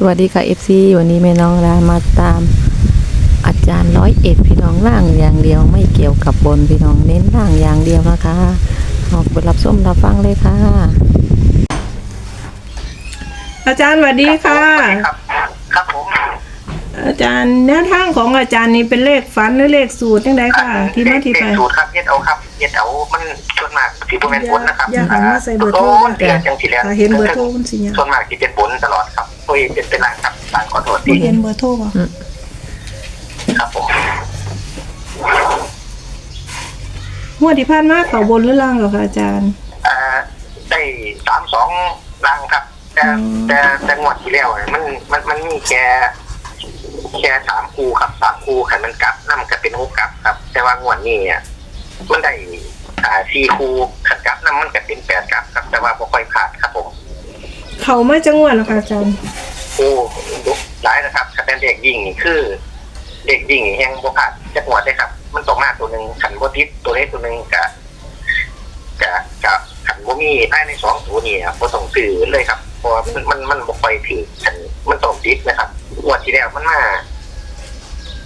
สวัสดีค่ะ FC วันนี้แม่น้องดามาตาม อาจารย์ร้อยเอ็ดพี่น้องล่างอย่างเดียวไม่เกี่ยวกับบนพี่น้องเน้นล่างอย่างเดียวนะคะออกบทรับส้มรับฟังเลยค่ะ อาจารย์สวัสดีค่ะ ครับ ครับผมอาจารย์แนวทางของอาจารย์นี่เป็นเลขฝันหรือเลขสูตรยังไงค่ะ ที่มาที่ไปเลขสูตรครับเย็ดเอาครับเย็ดเอามันส่วนมากสีโปรแมนบนนะครับอย่าหันมาใส่เบอร์โทร โอ้นะเดือนจังสิแล้วถ้าเห็นเบอร์โทรมันสิเนี่ยส่วนมากที่เป็นบนตลอดครับ โอ้ยเป็นเป็นหลังครับต่างขอโทษบ่ทีเห็นเบอร์โทรบ่ครับผมงวดที่ผ่านมาเขาบนหรือล่างเหรอคะอาจารย์อ่าได้สามสองรังครับ แต่อืมแต่แต่งวดที่แล้วเนี่ยมันมันมันมีแค่แค่สามคูครับสามคูขันมันกลับนั่นก็เป็นหกกลับครับ แต่ว่างวดนี้เนี่ยมันได้อ่าสี่คูขันกลับนั่นมันก็เป็นแปดกลับครับ แต่ว่าบ่ค่อยขาดครับผม เขามาจังหวัดเหรอคะอาจารย์โอ้หลายนะครับคะแนนเด็กยิงนี่คือ เด็กยิงนี่แหงบ่ขาดจักหัวได้ครับ มันตกมาตัวหนึ่งขันบ่ติดตัวเล็กตัวหนึ่งกะกะกะขันบ่มีภายในสองตัวนี่ครับบ่ต้องซื้อเลยครับเพราะว่ามันมันมันบ่ค่อยถือขันมันต้องติดนะครับงวดที่แล้วมันมา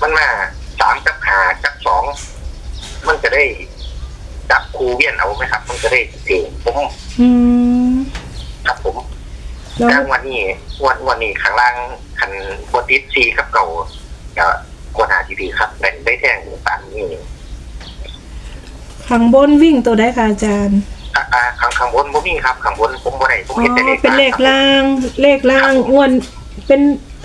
มันมาสามกับห้ากับสองมันจะได้จับคูเวียนเอาไหมครับ มันจะได้ถือผมอืมครับผม แล้วแต่วันนี้วันวันนี้ข้างล่างคันบติดซีกับเก่าก็กวนาทีดีครับเป็นได้แท่งตามนี้ข้างบนวิ่งตัวได้ค่ะอาจารย์อ่าอ่าข้างข้างบนผมมีครับข้างบนผมบ่ได้ผมอ๋อเห็นแต่เลขเป็นเลขครับล่าง เลขล่างงวดเป็น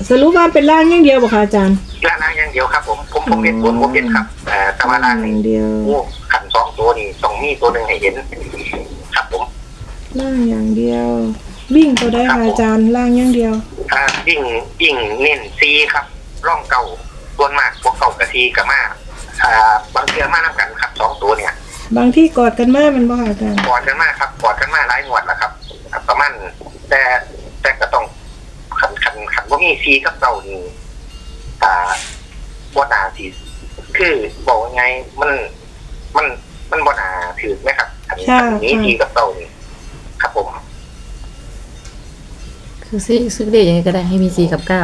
สรุปว่าเป็นล่างอย่างเดียวบ่คะอาจารย์ล่างอย่างเดียวครับ ผมผมผมเห็นบนผมเห็นครับเอ่อแต่ว่าล่างอนี่ย่างเดียว โอ้ขันสองตัวนี่ต้องมีตัวหนึ่งให้เห็น ครับผม ล่างอย่างเดียว วิ่งตัวได้ค่ะอาจารย์ล่างอย่างเดียว อ่ายิ่งยิ่งเน้นซีครับร่องเก่าส่วนมากพวกเก่ากับซีกับมาอ่าบางเทือมาน้ำกันครับสองตัวเนี่ย บางที่กอดกันมากมันบ่ค่ะอาจารย์กอดกันมากครับกอดกันมาหลายงวดแล้วครับครับ ประมาณแต่แต่ก็ต้องขันขันขันว่ามีซีกับเก่านี่อ่าบนาสีคือบอกยังไงมันมันมันบนาถือไหมครับขันขันนี้ซีกับเก่านี่ครับผม คือซื้อซื้อได้ยังไงก็ได้ให้มีสีกับเก้า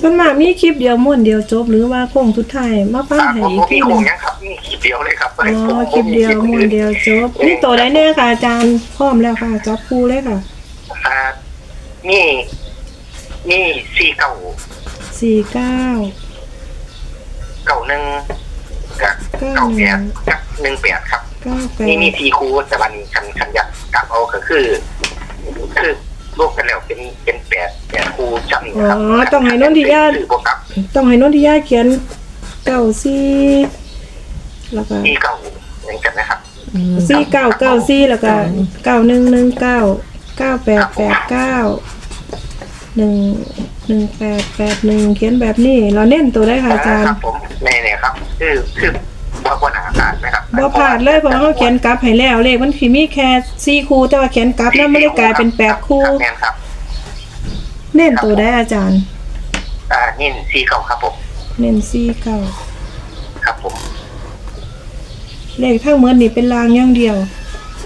ส่วนมากมีคลิปเดียวม้วนเดียวจบหรือว่าโค้งสุดท้ายมาฟังอ่าให้ผมอีกผมทีมีหโคนึงงยังครับมีขีดเดียวเลยครับอ๋ผมอผมคลิปเดียวผมม้วนเดียวจบนี่ตัวได้แน่ค่ะอาจารย์พร้อมแล้วค่ะจับปูเลยค่ะอ่านี่นี่ซีเก่าสี่เก้าเก่าหนึ่งกับเก่าแปดกับหนึ่งแปดครับ เก้าแปนี่มีดทีคูแต่วันนี้คันคันยัดกลับเอาก็คือ คือ รวมกันแล้วเป็นเป็นแปดแปดคูจำนี่อ๋นะครับอต้องให้นนทิยา คือบวกกับต้องให้นนทิยาเขียนเก้าสี่แล้วก็ที่เก่าอย่างกันนะครับอืมสี่เก้าเก้าสี่แล้วก็เก้าหนึ่งหนึ่งเก้าเก้าแปดแปดเก้าหนึ่งหนึ่งแปดแปดหนึ่งเขียนแบบนี้ เราเน้นตัวได้ค่ะอาจารคย์รับผมในเนี่ยครับ คือคือว่าปัญหาการนะครับ บ่ผ่านเลยเพราะว่าเขาเขียนกลับให้แล้ว เลขมันคือมีแค่สี่คู่แต่ว่าเขียนกลับแล้วไม่ได้กลายเป็นแปดคู่ รับแม่นครับเน้นตัวได้อาจารย์ อ่านี่ซีเก่าครับผมเน้นสี่เก้าครับผมเลขทั้งหมดนี่เป็นรางอย่างเดียว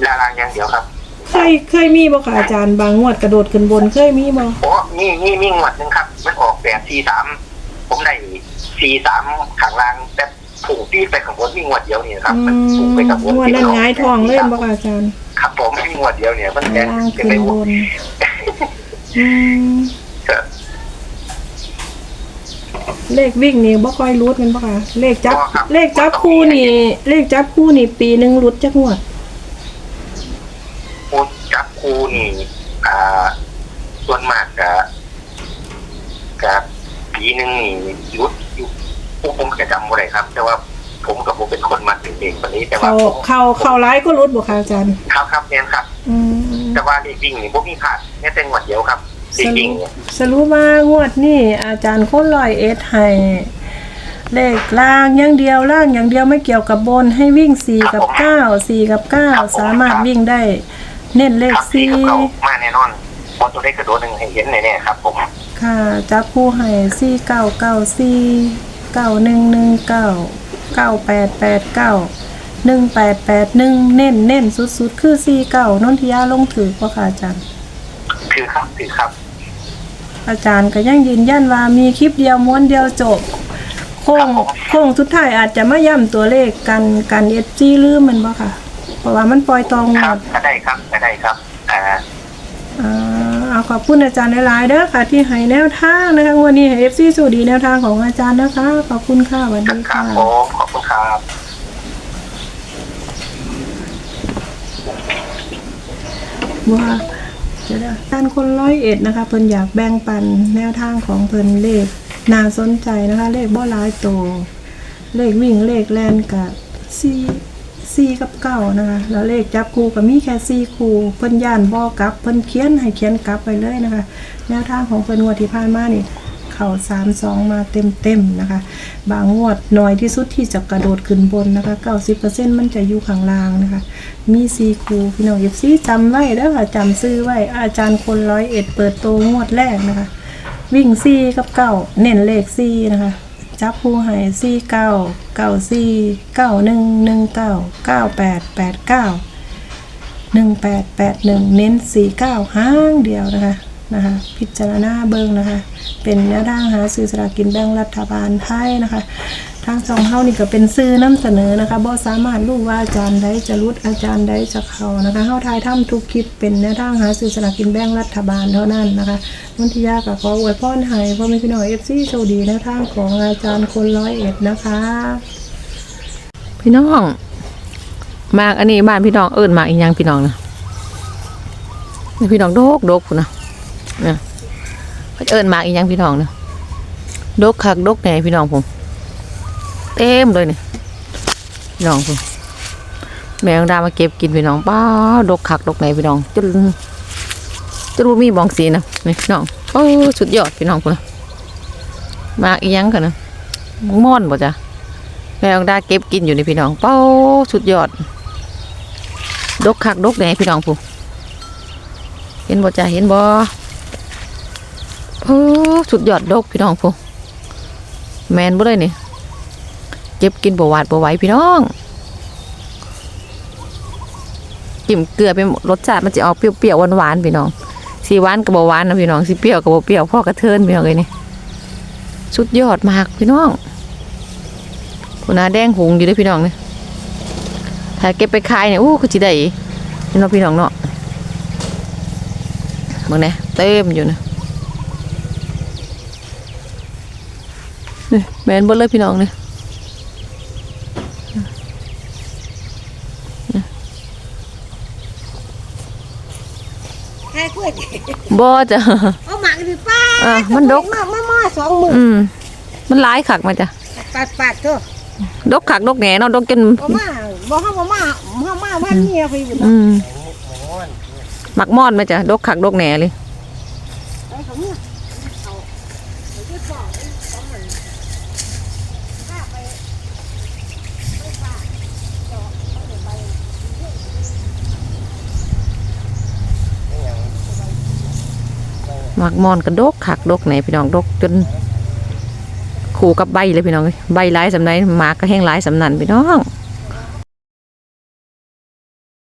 ลารางอย่างเดียวครับเคยเคยมีบ่ค่ะอาจารย์บางงวดกระโดดขึ้นบนเคยมีบ่โอ้นี่นี่มีงวดหนึ่งครับ มันออกแปดซีสามผมได้ซีสามข้างล่างแต่ ผูกที่ไปข้างบนมีงวดเดียวนี่ครับอืมันมผูกไปข้างบนงวดนั้นหงายทองเลยบ่ค่ะอาจารย์ ครับผมมีงวดเดียวเนี่ย มันแดงล่างจะขึ้นไปบวนนอืมครับเลขวิ่งนี่บ่ค่อยรุดแมันบ่ค่ะ เลขจับบ่ครับ เลขจับคู่นี่ เลขจับคู่นี่ปีหนึงรุดจักงวดคูจับคูนี่ อ่า ส่วนมากกับกับปีหนึ่งนี่รุด อยู่พวกผมจะจำบ่ได้ครับ แต่ว่าผมกับผมเป็นคนมาถึงเด็กคนนี้แต่ว่าเขาผมเขาเขาร้ายก็รุดบ่ค่ะอาจารย์ ครับครับเนี่ยครับ อืมแต่ว่าเด็กวิ่งนี่ผมมีขาดแค่แต่งวดเดียวครับเด็กวิ่งเนี่ยสรุปว่างวดนี่อาจารย์คนลอยเอสให้เลขล่างอย่างเดียวล่างอย่างเดียวไม่เกี่ยวกับบนให้วิ่งสี่กับเก้าสี่กับเก้าสามารถวิ่งได้ เน้นเลขครับที่สี่กับเรามาแน่นอนบอลตัวได้กระโดดหนึ่งให้เห็นแน่ๆครับ ผม ค่ะจับคู่ให้สี่เก้าเก้าสี่ เก้าหนึ่งหนึ่งเก้าเก้าแปดแปดเก้าหนึ่งแปดแปดหนึ่งเน้นเน้นสุดๆ คือสี่เก้านนทิยาลงถือพ่อค่ะอาจารย์คือครับคือครับ อาจารย์ก็ยังยืนยันว่ามีคลิปเดียวม้วนเดียวจบ โค้งโค้งสุดท้ายอาจจะมาย่ำตัวเลขกันกันเอจีลืมมันบ่ค่ะ เพราะว่ามันปล่อยตองหมครับดก็ได้ครับก็ได้ครับอ่าอ่า เอาขอบคุณอาจารย์หลายๆเด้อค่ะ ที่ให้แนวทางนะคะ วันนี้ให้เอฟซีสู่ดีแนวทางของอาจารย์นะคะ ขอบคุณค่ะสวัสดีครัค่ะบผมขอบคุณครับ ว่าจะได้ท่านคนร้อยเอ็ดนะคะเพิ่นอยากแบ่งปันแนวทางของเพิ่นเลขน่าสนใจนะคะ เลขบ่หลายโตวเลขวิ่งเลขแลนกับซี ซีกับเก้านะคะแล้วเลขจับคู่ก็มีแค่ซีคู่เพิ่นย่านบ่กลับเพิ่นเขียนให้เขียนกลับไปเลยนะคะแนวทางของเพิ่นงวดที่ผ่านมานี่เข่าสามสองมาเต็มเต็มนะคะ บางงวดน้อยที่สุดที่จะกระโดดขึ้นบนนะคะเก้าสิบเปอร์เซ็นต์มันจะอยู่ข้างล่างนะคะ มีซีคูพี่น้องเอฟซีจำไว้เด้อค่ะจำซื้อไว้อาจารย์คนร้อยเอ็ดเปิดโตงวดแรกนะคะ วิ่งซีกับเก้าเน้นเลขซีนะคะ จับผู้ให้ซีเก้าเก้าซีเก้าหนึ่งหนึ่งเก้าเก้าแปดแปดเก้าหนึ่งแปดแปดหนึ่งเน้นสี่เก้าห้างเดียวนะคะ นะคะ พิจารณาเบิงนะคะ เป็นแนวทางหาซื้อสลากกินแบ่งรัฐบาลไทยนะคะ ทางสองเฮานี่ก็เป็นซื้อนำเสนอนะคะบ่สามารถรู้ว่าอาจารย์ใดจะรุดอาจารย์ใดจะเขานะคะเฮาทายทำทุกคลิปเป็นแนวทางหาซื้อสลากกินแบ่งรัฐบาลเท่านั้นนะคะนนทิยาก็ขออวยพรให้พ่อแม่พี่น้อง FC โชคดีแนวทางของอาจารย์คนร้อยเอ็ดนะคะ พี่น้องมากอันนี้บ้านพี่น้องเอิ้นมากอีกย่างพี่น้องนะพี่น้องโดกโดกพุ่นนะ เนี่ยเขาเอิ้นมากอีกย่างพี่น้องเนะโดกคักดกแหนพี่น้องผม เต็มเลยเนี่ยพี่น้องผมแมงดามาเก็บกินพี่น้องป้าดกคักดกแหนพี่น้องจนจนบ่มีบองสีนะนี่พี่น้องโอ้สุดยอดพี่น้องพุ่นะมากอีกย่างกันนะม่อนบ่จ้ะแมงดาเก็บกินอยู่ในพี่น้องเป้าสุดยอด ดกคักดกแหนพี่น้องผู้เห็นบ่จ้ะเห็นบ่ โอ้สุดยอดดกพี่น้องผู้แมนบ่เลยนี่เก็บกินบ่หวาดบ่ไหวพี่น้องจิ้มเกลือเป็นรสชาติมันจะออกเปรี้ยวๆหวานๆพี่น้องสีหวานกับบหวานนะพี่น้องสีเปรี้ยวกับบเปรี้ยวพ่อกระเทินพี่น้องเลยนี่สุดยอดมากพี่น้องคุณอาแดงหงอยู่ด้วยพี่น้องเนี่ยถ้าเก็บไปขายเนี่ยอู้ก็จิได้พี่น้องพี่น้องเนาะบางเนี่ยเต็มอยู่นะ นี่แมนเบดเลยพี่น้องเนี่ยใครกล้วยบ่จะเอาหมักดิป้าอะมันดก มามามาสองมืออืมมันหลายขักมาจ้ะปาดปาดเถอะดกขักดกแหน่เนาะดกจนบ่มาบ่เฮาบ่มาเฮามาวันนี้ไปอยู่อืมหมักมอดมาจ้ะดกขักดกแหน่เลย ไปเขาเนี่ยเอาไปที่บ่อเลยสองมือถ้าไปไปปาดเจาะเอาเดี๋ยวไป หมักมอนกระดกขักดกไหนพี่น้องดกจนขู่กับใบเลยพี่น้องใบหลายสำนันหมากก็แห้งหลายสำนันพี่น้อง